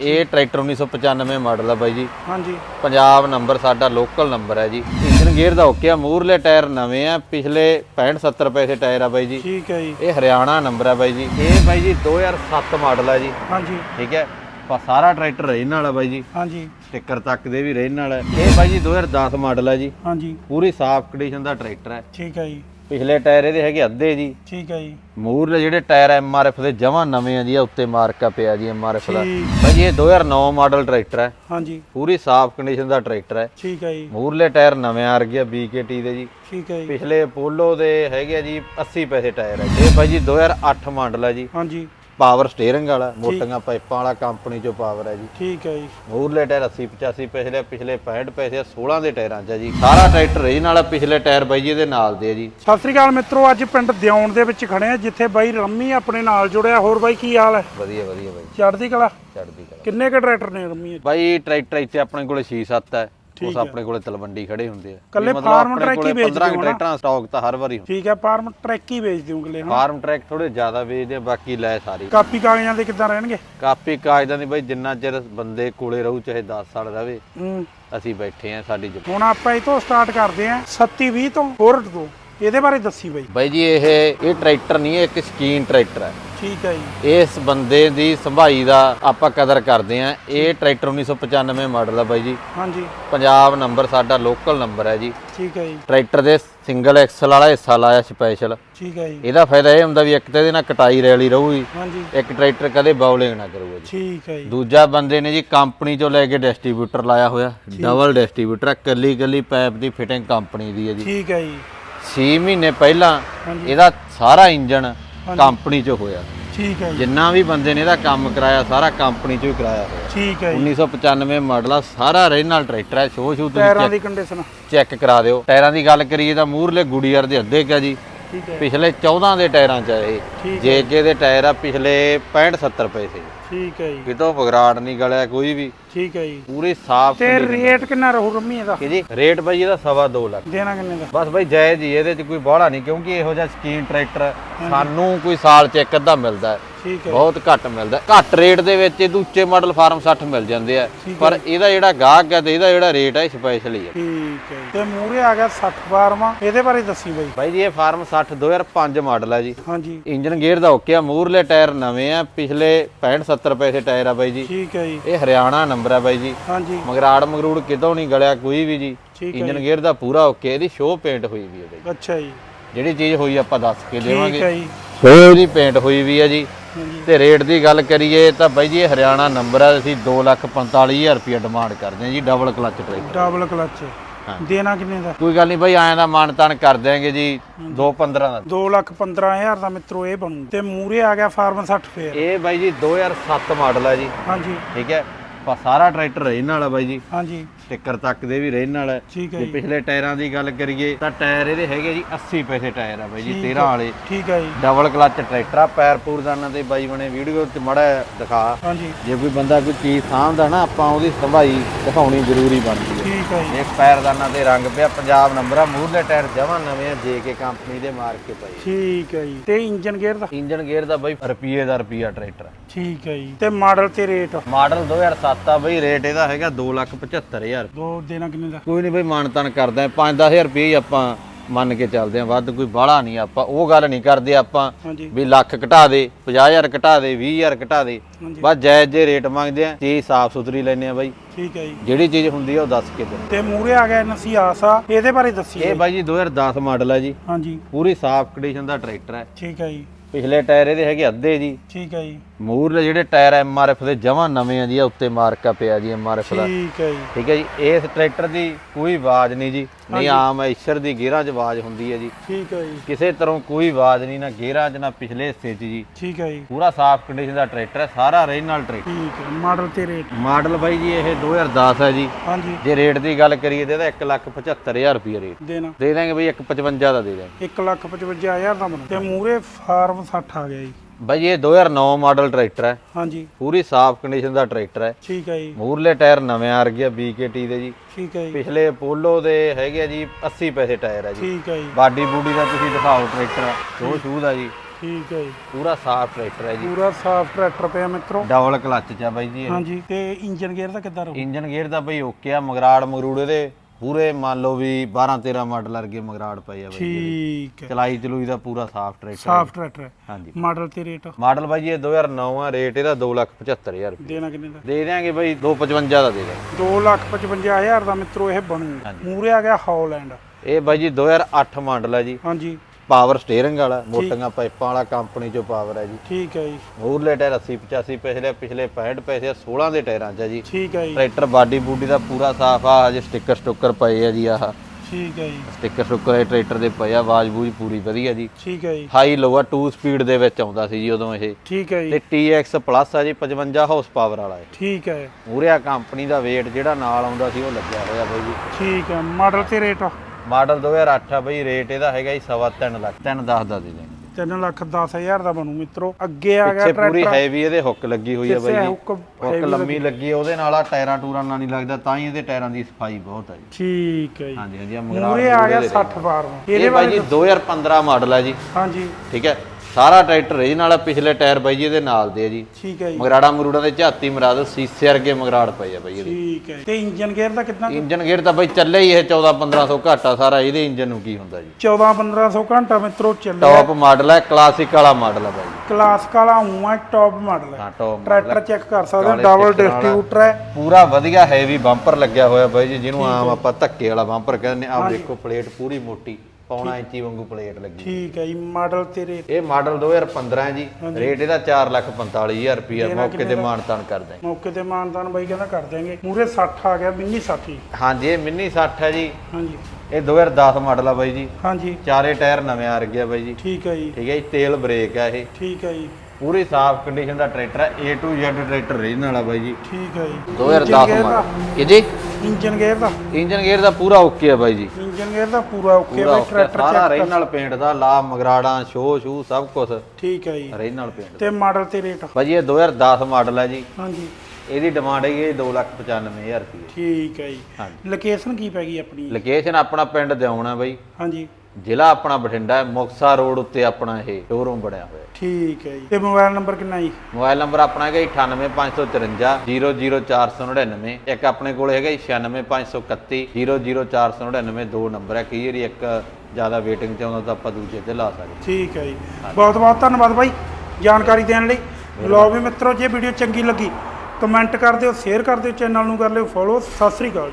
ਇਹ tractor 1995 model ਆ ਬਾਈ ਜੀ। ਹਾਂਜੀ। ਪੰਜਾਬ ਨੰਬਰ ਸਾਡਾ ਲੋਕਲ ਨੰਬਰ ਹੈ ਜੀ। ਇੰਜਨ ਗੇਅਰ ਦਾ ਓਕੇ ਆ ਮੂਰਲੇ ਟਾਇਰ ਨਵੇਂ ਆ ਪਿਛਲੇ 65 70 ਪੈਸੇ ਟਾਇਰ ਆ ਬਾਈ ਜੀ। ਠੀਕ ਹੈ ਜੀ। ਇਹ ਹਰਿਆਣਾ ਨੰਬਰ ਆ ਬਾਈ ਜੀ। ਇਹ ਬਾਈ ਜੀ 2007 ਮਾਡਲ ਆ ਜੀ। ਹਾਂਜੀ। ਠੀਕ ਹੈ ਪਾ ਸਾਰਾ ਟਰੈਕਟਰ ਰਹਿਣ ਵਾਲਾ ਬਾਈ ਜੀ। ਹਾਂਜੀ। ਸਟicker ਤੱਕ ਦੇ ਵੀ ਰਹਿਣ ਵਾਲਾ। ਇਹ ਬਾਈ ਜੀ 2010 ਮਾਡਲ ਹੈ ਜੀ। ਹਾਂਜੀ। ਪੂਰੀ ਸਾਫ਼ ਕੰਡੀਸ਼ਨ ਦਾ ਟਰੈਕਟਰ ਹੈ ਠੀਕ ਹੈ ਜੀ। ਪਿਛਲੇ ਟਾਇਰ ਇਹਦੇ ਹੈਗੇ ਅੱਧੇ ਜੀ। ਠੀਕ ਹੈ ਜੀ। ਮੂਰਲੇ ਜਿਹੜੇ ਟਾਇਰ ਐਮਆਰਐਫ ਦੇ ਜਮਾਂ ਨਵੇਂ ਆ ਜੀ ਉੱਤੇ ਮਾਰਕਾ ਪਿਆ ਜੀ ਐਮਆਰਐਫ ਦਾ। ਠੀਕ। ਬਾਈ ਜੀ ਇਹ 2009 ਮਾਡਲ ਟਰੈਕਟਰ ਹੈ ਹਾਂਜੀ। ਪੂਰੀ ਸਾਫ਼ ਕੰਡੀਸ਼ਨ ਦਾ ਟਰੈਕਟਰ ਹੈ ਠੀਕ ਹੈ ਜੀ। ਮੂਰਲੇ ਟਾਇਰ ਨਵੇਂ ਆ ਰਗੇ BKT ਦੇ ਜੀ। ਠੀਕ ਹੈ ਜੀ। ਪਿਛਲੇ ਪੋਲੋ ਦੇ ਹੈਗੇ ਆ ਜੀ 80 ਪੈਸੇ ਟਾਇਰ ਹੈ ਇਹ ਬਾਈ ਜੀ 2008 ਮਾਡਲ ਹੈ ਜੀ। ਹਾਂਜੀ। ਪਾਵਰ ਸਟੀਅਰਿੰਗ ਵਾਲਾ ਮੋਟੀਆਂ ਪਾਈਪਾਂ ਵਾਲਾ ਕੰਪਨੀ ਚੋਂ ਪਾਵਰ ਹੈ ਜੀ। ਠੀਕ ਹੈ ਜੀ। ਮੂਰਲੇ ਟਾਇਰ 80 85 ਪਿਛਲੇ ਪਿਛਲੇ 65 ਪੈਸੇ ਆ, 16 ਦੇ ਟਾਇਰਾਂ 'ਚ ਆ ਜੀ। ਸਾਰਾ ਟਰੈਕਟਰ ਰਹੀ ਨਾਲ ਪਿਛਲੇ ਟਾਇਰ ਬਾਈ ਜੀ ਇਹਦੇ ਨਾਲ ਦੇ ਜੀ। ਸਤਿ ਸ੍ਰੀ ਅਕਾਲ ਮਿੱਤਰੋ ਅੱਜ ਪਿੰਡ ਦਿਉਣ ਦੇ ਵਿੱਚ ਖੜੇ ਆ ਜਿੱਥੇ ਬਾਈ ਰੰਮੀ ਆਪਣੇ ਨਾਲ ਜੁੜਿਆ। ਹੋਰ ਬਾਈ ਕੀ ਹਾਲ ਹੈ? ਵਧੀਆ ਵਧੀਆ ਬਾਈ। ਚੜ੍ਹਦੀ ਕਲਾ? ਚੜਦੀ ਕਲਾ। ਕਿੰਨੇ ਕ ਟਰੈਕਟਰ ਨੇ ਰੰਮੀ? ਬਾਈ ਟਰੈਕਟਰ ਇੱਥੇ ਆਪਣੇ ਕੋਲੇ 6-7 ਹੈ। ਉਸ ਆਪਣੇ ਕੋਲੇ ਤਲਵੰਡੀ ਖੜੇ ਹੁੰਦੇ ਆ। ਕੱਲੇ ਆਪਣੇ track ਹੀ ਕੋਲੇ ਵੇਚਦੇ 15 ਹੋ ਨਾ? ਟਰੈਕਟਰਾਂ ਸਟਾਕ ਤਾਂ ਹਰ ਵਾਰੀ ਹੁੰਦਾ ਠੀਕ ਹੈ ਫਾਰਮ ਟਰੈਕ ਹੀ ਵੇਚ ਦਿਓਗੇ ਹਾਂ ਫਾਰਮ ਟਰੈਕ ਥੋੜੇ ਜ਼ਿਆਦਾ ਵੇਚਦੇ ਆ ਬਾਕੀ ਲੈ ਸਾਰੀ। ਕਾਪੀ ਕਾਗਜ਼ਾਂ ਦੇ ਕਿੱਦਾਂ ਰਹਿਣਗੇ? ਕਾਪੀ ਕਾਗਜ਼ਾਂ ਦੀ ਬਾਈ ਜਿੰਨਾ ਚਿਰ ਬੰਦੇ ਕੋਲੇ ਰਹੂ ਚਾਹੇ 10 ਸਾਲ ਰਵੇ ਅਸੀਂ ਬੈਠੇ ਆ ਸਾਡੀ ਜ਼ੁਬਾਨ ਹੁਣ ਆਪਾਂ ਇਹ ਤੋਂ ਸਟਾਰਟ ਕਰਦੇ ਆਂ 3720 ਤੋਂ ਫੋਰਟ ਤੋਂ ਇਹਦੇ ਬਾਰੇ ਦੱਸੀ ਬਾਈ। ਬਾਈ ਜੀ ਇਹ ਇਹ ਟਰੈਕਟਰ ਨਹੀਂ ਇਹ ਇੱਕ ਸ਼ਕੀਨ ਟਰੈਕਟਰ ਹੈ। ਠੀਕ ਹੈ ਜੀ। ਇਸ ਬੰਦੇ ਦੀ ਸੰਭਾਈ ਦਾ ਆਪਾਂ ਕਦਰ ਕਰਦੇ ਆ ਇਹ ਟਰੈਕਟਰ 1995 ਮਾਡਲ ਆ ਬਾਈ ਜੀ। ਹਾਂਜੀ। ਪੰਜਾਬ ਨੰਬਰ ਸਾਡਾ ਲੋਕਲ ਨੰਬਰ ਹੈ ਜੀ। ਠੀਕ ਹੈ ਜੀ। ਟਰੈਕਟਰ ਦੇ ਸਿੰਗਲ ਐਕਸਲ ਵਾਲਾ ਹਿੱਸਾ ਲਾਇਆ ਸਪੈਸ਼ਲ। ਠੀਕ ਹੈ ਜੀ। ਇਹਦਾ ਫਾਇਦਾ ਇਹ ਹੁੰਦਾ ਵੀ ਇੱਕ ਤਾਂ ਇਹਦੇ ਨਾਲ ਕਟਾਈ ਰੈਲੀ ਰਹੂਗੀ। ਹਾਂਜੀ। ਇੱਕ ਟਰੈਕਟਰ ਕਦੇ ਬਾਉਲਿੰਗ ਨਾ ਕਰੂਗਾ ਜੀ। ਠੀਕ ਹੈ ਜੀ। ਦੂਜਾ ਬੰਦੇ ਨੇ ਜੀ ਕੰਪਨੀ ਚੋਂ ਲੈ ਕੇ ਡਿਸਟ੍ਰੀਬਿਊਟਰ ਲਾਇਆ ਹੋਇਆ। ਡਬਲ ਡਿਸਟ੍ਰੀਬਿਊਟਰ ਕੱਲੀ ਕੱਲੀ ਪਾਈਪ ਦੀ ਫਿਟਿੰਗ ਕੰਪਨੀ ਦੀ ਹੈ ਜੀ। ਠੀਕ ਹੈ ਜੀ। 6 ਮਹੀਨੇ ਪਹਿਲਾਂ। ਇਹਦਾ ਸਾਰਾ ਇੰਜਨ ਕੰਪਨੀ ਚੋਂ ਹੋਇਆ। ਠੀਕ ਹੈ ਜੀ। ਜਿੰਨਾ ਵੀ ਬੰਦੇ ਨੇ ਇਹਦਾ ਕੰਮ ਕਰਾਇਆ ਸਾਰਾ ਕੰਪਨੀ ਚੋਂ ਹੀ ਕਰਾਇਆ ਹੋਇਆ। ਠੀਕ ਹੈ ਜੀ। 1995 ਮਾਡਲ ਆ ਸਾਰਾ ਰੀਜਨਲ ਟਰੈਕਟਰ ਹੈ ਸ਼ੋ ਸ਼ੂ ਟਾਇਰਾਂ ਤੁਸੀਂ ਦੀ ਕੰਡੀਸ਼ਨ ਚੈੱਕ ਕਰਾ ਦਿਓ। ਟਾਇਰਾਂ ਦੀ ਗੱਲ ਕਰੀਏ ਤਾਂ ਮੂਰਲੇ ਗੁਡੀਅਰ ਦੇ ਅੱਧੇ ਕਾ ਜੀ। ਪਿਛਲੇ 14 ਦੇ ਟਾਇਰਾਂ ਚ ਆ ਇਹ। ਜੇਕੇ ਦੇ ਟਾਇਰ ਆ ਪਿਛਲੇ 65 70 ਪੈਸੇ ਠੀਕ ਹੈ ਜੀ। ਕਿਤੋਂ ਬਗਰਾੜ ਨਹੀਂ ਗਲਿਆ ਕੋਈ ਵੀ। ਠੀਕ ਹੈ ਜੀ। ਪੂਰੀ ਸਾਫ਼ ਤੇ ਰੇਟ ਕਿੰਨਾ ਰਹੂ ਰੰਮੀ ਇਹਦਾ? ਜੀ ਰੇਟ ਬਾਈ ਇਹਦਾ ਸਵਾ 2 ਲੱਖ। ਦੇਣਾ ਕਿੰਨੇ ਦਾ? ਬਸ ਬਾਈ ਜਾਇਜ਼ ਹੀ ਇਹਦੇ ਚ ਕੋਈ ਬੋੜਾ ਨਹੀਂ ਕਿਉਂਕਿ ਇਹੋ ਜਿਹਾ ਸਕੀਨ ਟਰੈਕਟਰ ਸਾਨੂੰ ਕੋਈ ਸਾਲ ਚ ਇੱਕ ਅੱਧਾ ਮਿਲਦਾ ਹੈ। ਠੀਕ ਹੈ। ਬਹੁਤ ਘੱਟ ਮਿਲਦਾ। ਘੱਟ ਰੇਟ ਦੇ ਵਿੱਚ ਇਹ ਉੱਚੇ ਮਾਡਲ ਫਾਰਮ 60 ਮਿਲ ਜਾਂਦੇ ਆ। ਠੀਕ ਪਰ ਇਹਦਾ ਜਿਹੜਾ ਗਾਹਕ ਹੈ ਤੇ ਇਹਦਾ ਜਿਹੜਾ ਰੇਟ ਹੈ ਸਪੈਸ਼ਲ ਹੀ। ਹੈ ਠੀਕ। ਤੇ ਮੂਰੇ ਆ ਗਿਆ 60 ਫਾਰਮਾ ਇਹਦੇ ਬਾਰੇ ਦੱਸੀ ਬਾਈ। ਬਾਈ ਜੀ ਇਹ ਫਾਰਮ 60 2005 ਮਾਡਲ ਹੈ ਜੀ। ਹਾਂਜੀ। ਇੰਜਨ ਗੇਅਰ ਦਾ ਓਕੇ ਆ। ਮੂਰਲੇ ਟਾਇਰ ਨਵੇਂ ਆ। ਪਿਛਲੇ 65 70 ਪੈਸੇ ਟਾਇਰ ਆ ਬਾਈ ਜੀ। ਠੀਕ ਹੈ ਜੀ। ਇਹ ਹਰਿਆਣਾ ਨੰਬਰ ਆ ਬਾਈ ਜੀ। ਹਾਂਜੀ। ਮਗਰਾੜ ਮਗਰੂੜ ਕਿਤੋਂ ਨਹੀਂ ਗਲਿਆ ਕੋਈ ਵੀ ਜੀ। ਠੀਕ ਇੰਜਨ ਗੇਅਰ ਦਾ ਪੂਰਾ ਓਕੇ ਇਹਦੀ ਸ਼ੋ ਪੇਂਟ ਹੋਈ ਵੀ ਹੈ ਬਾਈ ਅੱਛਾ ਜੀ। ਜਿਹੜੀ ਚੀਜ਼ ਹੋਈ ਆਪਾਂ ਦੱਸ ਕੇ ਠੀਕ ਦੇਵਾਂਗੇ। ਹੈ ਜੀ। ਸ਼ੋ ਦੀ ਪੇਂਟ ਹੋਈ ਵੀ ਹੈ ਜੀ। ਤੇ ਰੇਟ ਦੀ ਗੱਲ ਕਰੀਏ ਤਾਂ ਬਾਈ ਜੀ ਇਹ ਹਰਿਆਣਾ ਨੰਬਰ ਆ ਅਸੀਂ 245000 ਰੁਪਏ ਡਿਮਾਂਡ ਕਰਦੇ ਹਾਂ ਜੀ double clutch tractor double clutch ਹਾਂ। ਦੇਣਾ ਕਿੰਨੇ ਦਾ? ਕੋਈ ਗੱਲ ਨਹੀਂ ਬਾਈ ਆਇਆਂ ਦਾ ਮਾਨ ਤਾਨ ਕਰ ਦਿਆਂਗੇ ਜੀ 215 ਦਾ 2 ਲੱਖ 15000 ਦਾ ਮਿੱਤਰੋ ਇਹ ਬਣੂ। ਤੇ ਮੂਰੇ ਆ ਗਿਆ ਫਾਰਮ 60 ਫੇਰ। ਇਹ ਬਾਈ ਜੀ 2007 ਮਾਡਲ ਹੈ ਜੀ। ਹਾਂਜੀ। ਠੀਕ ਹੈ। ਪਾ ਸਾਰਾ ਟਰੈਕਟਰ ਰਹਿਣ ਵਾਲਾ ਬਾਈ ਜੀ। ਹਾਂਜੀ। ਸਟicker ਤੱਕ ਦੇ ਵੀ ਰਹਿਣ ਵਾਲਾ। ਹੈ। ਠੀਕ ਹੈ ਜੇ ਜੀ। ਪਿਛਲੇ ਟਾਇਰਾਂ ਦੀ ਗੱਲ ਕਰੀਏ ਤਾਂ ਟਾਇਰ ਇਹਦੇ ਹੈਗੇ ਜੀ 80 ਪੈਸੇ ਟਾਇਰ ਆ ਬਾਈ ਜੀ 13 ਵਾਲੇ। ਠੀਕ ਹੈ ਜੀ। ਡਬਲ ਕਲਚ ਟਰੈਕਟਰ ਆ ਪੈਰ ਪੂਰਦਾਨਾਂ ਤੇ ਬਾਈ ਬਣੇ। ਵੀਡੀਓ ਤੇ ਮੜਾ ਦਿਖਾ। ਹਾਂਜੀ। ਜੇ ਕੋਈ ਬੰਦਾ ਕੋਈ ਚੀਜ਼ ਸਾਂਭਦਾ ਨਾ ਆਪਾਂ ਉਹਦੀ ਸੰਭਾਈ ਦਿਖਾਉਣੀ ਜ਼ਰੂਰੀ ਬਣਦੀ ਹੈ। ਠੀਕ ਹੈ ਜੀ। ਇੱਕ ਪੈਰਦਾਨਾਂ ਤੇ ਰੰਗ ਪਿਆ ਪੰਜਾਬ ਨੰਬਰ ਆ ਮੂਹਰਲੇ ਟਾਇਰ ਜਮਾਂ ਨਵੇਂ ਆ ਜੇਕੇ ਕੰਪਨੀ ਦੇ ਮਾਰ ਕੇ ਪਏ ਠੀਕ ਹੈ ਜੀ। ਤੇ ਇੰਜਨ ਗੇਅਰ ਦਾ? ਇੰਜਨ ਗੇਅਰ ਦਾ ਬਾਈ ਰੁਪਈਏ ਦਾ ਰੁਪਈਆ ਟਰੈਕਟਰ ਠੀਕ ਹੈ ਜੀ। ਤੇ ਮਾਡਲ ਤੇ ਰੇਟ? ਮਾਡਲ 2007 ਆ ਬਾਈ ਰੇਟ ਇਹਦਾ ਹੈਗਾ 275000 ਦੋ ਦੇਣਾ ਕਿੰਨੇ ਦਾ? ਕੋਈ ਨਹੀਂ ਬਾਈ ਮਾਨਤਾਨ ਕਰਦਾ 5-10000 ਰੁਪਏ ਹੀ ਆਪਾਂ ਮੰਨ ਕੇ ਚੱਲਦੇ ਆ ਵੱਧ ਕੋਈ ਬਾਹਲਾ ਨਹੀਂ ਆਪਾਂ। ਉਹ ਗੱਲ ਨਹੀਂ ਕਰਦੇ ਆਪਾਂ ਹਾਂਜੀ। ਵੀ ਲੱਖ ਘਟਾ ਦੇ 50000 ਘਟਾ ਦੇ 20000 ਘਟਾ ਦੇ। ਹਾਂਜੀ। ਬਸ ਜਾਇਜ਼ ਜੇ ਰੇਟ ਮੰਗਦੇ ਆ ਚੀਜ਼ ਸਾਫ਼ ਸੁਥਰੀ ਲੈਨੇ ਆ ਬਾਈ। ਠੀਕ ਹੈ ਜੀ। ਜਿਹੜੀ ਚੀਜ਼ ਹੁੰਦੀ ਆ ਉਹ ਦੱਸ ਕੇ ਦੇ ਤੇ ਮੂਰੇ ਆ ਗਿਆ ਨਸੀ ਆਸਾ। ਇਹਦੇ ਬਾਰੇ ਦੱਸੀ ਇਹ ਬਾਈ। ਜੀ 2010 ਮਾਡਲ ਹੈ ਜੀ। ਹਾਂਜੀ। ਪੂਰੀ ਸਾਫ਼ ਕੰਡੀਸ਼ਨ ਦਾ ਟਰੈਕਟਰ ਹੈ। ਠੀਕ ਹੈ ਜੀ। ਪਿਛਲੇ ਟਾਇਰ ਇਹਦੇ ਹੈਗੇ ਅੱਧੇ ਜੀ। ਠੀਕ ਹੈ ਜੀ। ਮੂਰਲੇ ਜਿਹੜੇ ਟਾਇਰ ਐਮਆਰਐਫ ਦੇ ਜਮਾਂ ਨਵੇਂ ਆ ਜੀ ਉੱਤੇ ਮਾਰਕਾ ਪਿਆ ਜੀ ਐਮਆਰਐਫ ਦਾ। ਠੀਕ ਹੈ ਜੀ। ਠੀਕ ਹੈ ਜੀ ਇਸ ਟਰੈਕਟਰ ਦੀ ਕੋਈ ਆਵਾਜ਼ ਨਹੀਂ ਜੀ ਨਹੀਂ ਆਮ ਐਸ਼ਰ ਦੀ ਗੇਅਰਾਂ 'ਚ ਆਵਾਜ਼ ਹੁੰਦੀ ਹੈ ਜੀ। ਠੀਕ ਹੈ ਜੀ। ਕਿਸੇ ਤਰ੍ਹਾਂ ਕੋਈ ਆਵਾਜ਼ ਨਹੀਂ ਨਾ ਗੇਅਰਾਂ 'ਚ ਨਾ ਪਿਛਲੇ ਹਿੱਸੇ 'ਚ ਜੀ7 ਠੀਕ ਹੈ ਜੀ। ਪੂਰਾ ਸਾਫ਼ ਕੰਡੀਸ਼ਨ ਦਾ ਟਰੈਕਟਰ ਹੈ ਸਾਰਾ ਰੀਜਨਲ ਟਰੈਕਟਰ। ਠੀਕ ਹੈ ਮਾਡਲ ਤੇ ਰੇਟ ਮਾਡਲ ਬਾਈ ਜੀ ਇਹ 2010 ਹੈ ਜੀ। ਹਾਂਜੀ। ਜੇ ਰੇਟ ਦੀ ਗੱਲ ਕਰੀਏ ਤੇ ਇਹਦਾ 175000 ਰੁਪਏ ਰੇਟ ਦੇਣਾ। ਦੇ ਦਾਂਗੇ ਬਈ 155 ਦਾ ਦੇ ਦਾਂਗੇ 1 ਲੱਖ 55000 ਦਾ ਬਣੂ ਤੇ ਮੂਰੇ ਫਾਰਮ 60 ਆ ਗਿਆ ਜੀ। ਬਾਈ ਇਹ 2009 ਮਾਡਲ ਟਰੈਕਟਰ ਹੈ। ਹਾਂਜੀ। ਪੂਰੀ ਸਾਫ਼ ਕੰਡੀਸ਼ਨ ਦਾ ਟਰੈਕਟਰ ਹੈ। ਠੀਕ ਹੈ ਜੀ। ਮੂਰਲੇ ਟਾਇਰ ਨਵੇਂ ਆ ਰਗੇ BKT ਦੇ ਜੀ। ਠੀਕ ਹੈ ਜੀ। ਪਿਛਲੇ ਪੋਲੋ ਦੇ ਹੈਗੇ ਆ ਜੀ 80 ਪੈਸੇ ਟਾਇਰ ਆ ਜੀ। ਠੀਕ ਹੈ ਜੀ। ਬਾਡੀ ਬੂਡੀ ਦਾ ਤੁਸੀਂ ਦਿਖਾਓ ਟਰੈਕਟਰ ਸ਼ੋ ਸ਼ੂ ਦਾ ਜੀ। ਠੀਕ ਹੈ ਜੀ। ਪੂਰਾ ਸਾਫ਼ ਟਰੈਕਟਰ ਹੈ ਜੀ। ਪੂਰਾ ਸਾਫ਼ ਟਰੈਕਟਰ ਪਿਆ ਮਿੱਤਰੋ। ਡਬਲ ਕਲੱਚ ਚ ਆ ਬਾਈ ਜੀ ਹਾਂਜੀ ਤੇ ਇੰਜਨ ਗੇਅਰ ਦਾ ਕਿੱਦਾਂ ਰਹੂ? ਇੰਜਨ ਗੇਅਰ ਦਾ ਬਈ ਓਕੇ ਆ ਮਗਰਾੜ ਮਗਰੂੜੇ ਦੇ ਪੂਰੇ ਮੰਨ ਲਓ ਵੀ 12 13 ਮਾਡਲ ਵਰਗੇ ਮਗਰਾੜ ਪਏ ਆ ਬਾਈ ਜੀ। ਠੀਕ ਹੈ। ਚਲਾਈ ਚਲੂਈ ਦਾ ਪੂਰਾ ਸਾਫ਼ ਟਰੈਕਟਰ ਸਾਫ਼ ਟਰੈਕਟਰ ਹੈ। ਹਾਂਜੀ। ਮਾਡਲ ਤੇ ਰੇਟ ਮਾਡਲ ਬਾਈ ਇਹ 2009 ਆ ਰੇਟ ਇਹਦਾ 275000 ਰੁਪਏ। ਦੇਣਾ ਕਿੰਨੇ ਦਾ? ਦੇ ਦਿਆਂਗੇ ਬਾਈ 255 ਦਾ ਦੇ ਦਾਂਗੇ 255000 ਦਾ ਮਿੱਤਰੋ ਇਹ ਬਣੂ। ਮੂਰੇ ਆ ਗਿਆ ਹੌਲੈਂਡ ਇਹ ਬਾਈ ਜੀ 2008 ਮਾਡਲ ਹੈ ਜੀ। ਹਾਂਜੀ। ਪਾਵਰ ਸਟੀਅਰਿੰਗ ਵਾਲਾ ਮੋਟੀਆਂ ਪਾਈਪਾਂ ਵਾਲਾ ਕੰਪਨੀ ਚੋਂ ਪਾਵਰ ਹੈ ਜੀ। ਠੀਕ ਹੈ ਜੀ। ਮੂਰਲੇ ਟਾਇਰ 80 85 ਪਿਛਲੇ ਪਿਛਲੇ 65 ਪੈਸੇ 16 ਦੇ ਟਾਇਰਾਂ 'ਚ ਆ ਜੀ। ਠੀਕ ਹੈ ਜੀ। ਟਰੈਕਟਰ ਬਾਡੀ ਬੂਡੀ ਦਾ ਪੂਰਾ ਸਾਫ਼ ਆ ਹਜੇ ਸਟicker ਸਟੁੱਕਰ ਪਏ ਆ ਜੀ ਆਹ। ਠੀਕ ਹੈ ਜੀ। ਸਟicker ਸਟੁੱਕਰ ਇਹ ਟਰੈਕਟਰ ਦੇ ਪਏ ਆ ਆਵਾਜ਼ ਬੂਝ ਪੂਰੀ ਵਧੀਆ ਜੀ। ਠੀਕ ਹੈ ਜੀ। ਹਾਈ ਲੋਆ 2 ਸਪੀਡ ਦੇ ਵਿੱਚ ਆਉਂਦਾ ਸੀ ਜੀ ਉਦੋਂ ਇਹ। ਠੀਕ ਹੈ ਤੇ ਜੀ TX ਪਲੱਸ ਆ ਜੀ 55 ਹਾਰਸ ਪਾਵਰ ਵਾਲਾ ਹੈ ਠੀਕ ਹੈ। ਮੂਰੇ ਆ ਕੰਪਨੀ ਦਾ weight ਜਿਹੜਾ ਨਾਲ ਆਉਂਦਾ ਸੀ ਉਹ ਲੱਗਿਆ ਹੋਇਆ ਬਾਈ ਜੀ। ਠੀਕ ਹੈ ਮਾਡਲ ਤੇ ਰੇਟ ਮਾਡਲ 2008 ਆ ਬਈ ਰੇਟ ਇਹਦਾ ਹੈਗਾ ਜੀ ਸਵਾ ਤਿੰਨ ਲੱਖ 3 10 ਦਾ ਦੇ ਦੇਣਗੇ। 3 ਲੱਖ 10000 ਦਾ ਬਣੂ ਮਿੱਤਰੋ। ਅੱਗੇ ਆ ਗਿਆ ਪਿੱਛੇ ਪੂਰੀ ਟਰੈਕਟਰ। ਹੈਵੀ ਇਹਦੇ ਹੁੱਕ ਲੱਗੀ ਹੋਈ ਆ ਬਾਈ ਜੀ। ਹੁੱਕ ਲੰਮੀ ਲੱਗੀ ਆ, ਉਹਦੇ ਨਾਲ ਆ ਟਾਇਰਾਂ ਟੂਰਾਂ ਨਾਲ ਨਹੀਂ ਲੱਗਦਾ ਤਾਂ ਹੀ ਇਹਦੇ ਟਾਇਰਾਂ ਦੀ ਸਫ਼ਾਈ ਬਹੁਤ ਆ ਜੀ। ਠੀਕ ਹੈ ਜੀ। ਹਾਂਜੀ ਹਾਂਜੀ ਮੂਰੇ ਆ ਗਿਆ ਮੂਹਰੇ ਦੇ 60 ਬਾਰ ਇਹ ਬਾਈ ਜੀ 2015 ਮਾਡਲ ਆ ਜੀ। ਹਾਂਜੀ। ਠੀਕ ਹੈ। ਸਾਰਾ ਟਰੈਕਟਰ ਰੀਜਨਲ ਆ ਪਿਛਲੇ ਟਾਇਰ ਬਾਈ ਜੀ ਇਹਦੇ ਨਾਲ ਦੇ ਆ ਜੀ। ਠੀਕ ਹੈ ਜੀ। ਮਗਰਾੜਾ ਮਗਰੂੜਾ ਦੇ ਝਾਤੀ ਮਰਾ ਦੋ ਸੀਸੇ ਵਰਗੇ ਮਗਰਾੜ ਪਏ ਆ ਬਾਈ ਇਹਦੇ। ਠੀਕ ਹੈ ਤੇ ਇੰਜਨ ਗੇਅਰ ਦਾ ਕਿੰਨਾ ਇੰਜਨ ਗੇਅਰ ਤਾਂ ਬਾਈ ਚੱਲੇ ਹੀ ਇਹ 14 1500 ਘਾਟਾ ਸਾਰਾ ਇਹਦੇ ਇੰਜਨ ਨੂੰ ਕੀ ਹੁੰਦਾ ਜੀ? 14 1500 ਘੰਟਾ ਮਿੱਤਰੋ ਚੱਲਿਆ। ਟੌਪ ਮਾਡਲ ਹੈ ਕਲਾਸਿਕ ਵਾਲਾ ਮਾਡਲ ਹੈ ਬਾਈ। ਜੀ ਕਲਾਸਿਕ ਵਾਲਾ ਹੂਆ ਟੌਪ ਮਾਡਲ ਹੈ। ਹਾਂ ਟੌਪ ਟਰੈਕਟਰ ਚੈੱਕ ਕਰ ਸਕਦੇ ਹੋ ਕਾਲੇ ਡਬਲ sticker ਵਾਲਾ। ਡਿਸਟ੍ਰੀਬਿਊਟਰ ਹੈ। ਪੂਰਾ ਵਧੀਆ ਹੈਵੀ ਬੰਪਰ ਲੱਗਿਆ ਹੋਇਆ ਬਾਈ ਜੀ ਜਿਹਨੂੰ ਆਮ ਆਪਾਂ ਧੱਕੇ ਵਾਲਾ ਬੰਪਰ ਕਹਿੰਦੇ ਆ ਦੇਖੋ ਪਲੇਟ ਪੂਰੀ ਮੋਟੀ। ਪੌਣਾ ਇੰਚੀ ਵਾਂਗੂ ਪਲੇਟ ਲੱਗੀ ਠੀਕ ਹੈ ਜੀ ਮਾਡਲ ਤੇ ਰੇਟ ਇਹ ਮਾਡਲ 2015 ਹੈ ਜੀ। ਰੇਟ ਇਹਦਾ 445000 ਰੁਪਏ ਮੌਕੇ ਤੇ ਮਾਨਤਾਨ ਕਰਦੇ ਹਾਂ ਮੌਕੇ ਤੇ ਮਾਨਦਾਨ ਬਾਈ ਕਹਿੰਦਾ ਕਰ ਦਿਆਂਗੇ। ਮੂਰੇ 60 ਆ ਗਿਆ ਮਿੰਨੀ 60 ਹਾਂਜੀ ਇਹ ਮਿੰਨੀ 60 ਹੈ ਜੀ। ਹਾਂਜੀ। ਇਹ 2010 ਮਾਡਲ ਆ ਬਾਈ ਜੀ। ਹਾਂਜੀ। ਚਾਰੇ ਟਾਇਰ ਨਵੇਂ ਆ ਰਗੇ ਆ ਬਾਈ ਜੀ। ਠੀਕ ਹੈ ਜੀ। ਠੀਕ ਹੈ ਜੀ ਤੇਲ ਬ੍ਰੇਕ ਹੈ ਇਹ। ਠੀਕ ਹੈ ਜੀ। ਪੂਰੀ ਸਾਫ਼ ਕੰਡੀਸ਼ਨ ਦਾ ਟਰੈਕਟਰ ਹੈ A to Z tractor regional ਆ ਬਾਈ ਜੀ। ਠੀਕ ਹੈ ਜੀ। 2010 ਮਾਡਲ। ਇਹ ਜੀ ਇੰਜਨ ਗੇਅਰ ਦਾ। ਇੰਜਨ ਗੇਅਰ ਦਾ ਪੂਰਾ ਓਕੇ ਆ ਬਾਈ ਜੀ। ਇੰਜਨ ਗੇਅਰ ਦਾ ਪੂਰਾ ਓਕੇ ਪੂਰਾ ਬਾਈ okay, ਟਰੈਕਟਰ ਸਾਰਾ ਚੈੱਕ ਰੀਜਨਲ ਪੇਂਟ ਦਾ ਲਾ ਮਗਰਾੜਾਂ ਸ਼ੋ ਸ਼ੂ ਸਭ ਕੁਝ ਠੀਕ ਹੈ ਜੀ। ਰੀਜਨਲ ਪੇਂਟ ਤੇ ਮਾਡਲ ਤੇ ਰੇਟ। ਭਾਜੀ ਇਹ 2010 ਮਾਡਲ ਹੈ ਜੀ। ਹਾਂਜੀ। ਇਹਦੀ ਡਿਮਾਂਡ ਹੈਗੀ ਹੈ 295000 ਰੁਪਏ। ਠੀਕ ਹੈ ਜੀ। ਹਾਂਜੀ। ਲੋਕੇਸ਼ਨ ਕੀ ਪੈ ਗਈ ਆਪਣੀ? ਲੋਕੇਸ਼ਨ ਆਪਣਾ ਪਿੰਡ ਦਿਉਣਾ ਬਾਈ। ਹਾਂਜੀ। ਜ਼ਿਲ੍ਹਾ ਆਪਣਾ ਬਠਿੰਡਾ ਹੈ ਮੁਕਤਸਰ ਰੋਡ ਉੱਤੇ ਆਪਣਾ ਇਹ ਸ਼ੋਰੂਮ ਬਣਿਆ ਹੋਇਆ ਹੈ। ਠੀਕ ਹੈ ਜੀ। ਤੇ ਮੋਬਾਈਲ ਨੰਬਰ ਕਿੰਨਾ ਜੀ? ਮੋਬਾਈਲ ਨੰਬਰ ਆਪਣਾ ਹੈਗਾ ਜੀ 98554 00499 ਇੱਕ ਆਪਣੇ ਕੋਲ ਹੈਗਾ ਜੀ 96531 00499 ਦੋ ਨੰਬਰ ਹੈ। ਕਈ ਵਾਰੀ ਇੱਕ ਜ਼ਿਆਦਾ ਵੇਟਿੰਗ ਚ ਆਉਂਦਾ ਤਾਂ ਆਪਾਂ ਦੂਜੇ ਤੇ ਲਾ ਸਕਦੇ ਠੀਕ ਹੈ ਜੀ। ਬਹੁਤ ਬਹੁਤ ਧੰਨਵਾਦ ਬਾਈ ਜਾਣਕਾਰੀ ਦੇਣ ਲਈ। ਲਓ ਵੀ ਮਿੱਤਰੋ ਜੇ ਵੀਡੀਓ ਚੰਗੀ ਲੱਗੀ ਕਮੈਂਟ ਕਰ ਦਿਓ ਸ਼ੇਅਰ ਕਰ ਦਿਓ ਚੈਨਲ ਨੂੰ ਕਰ ਲਿਓ ਫੋਲੋ ਸਤਿ ਸ੍ਰੀ ਅਕਾਲ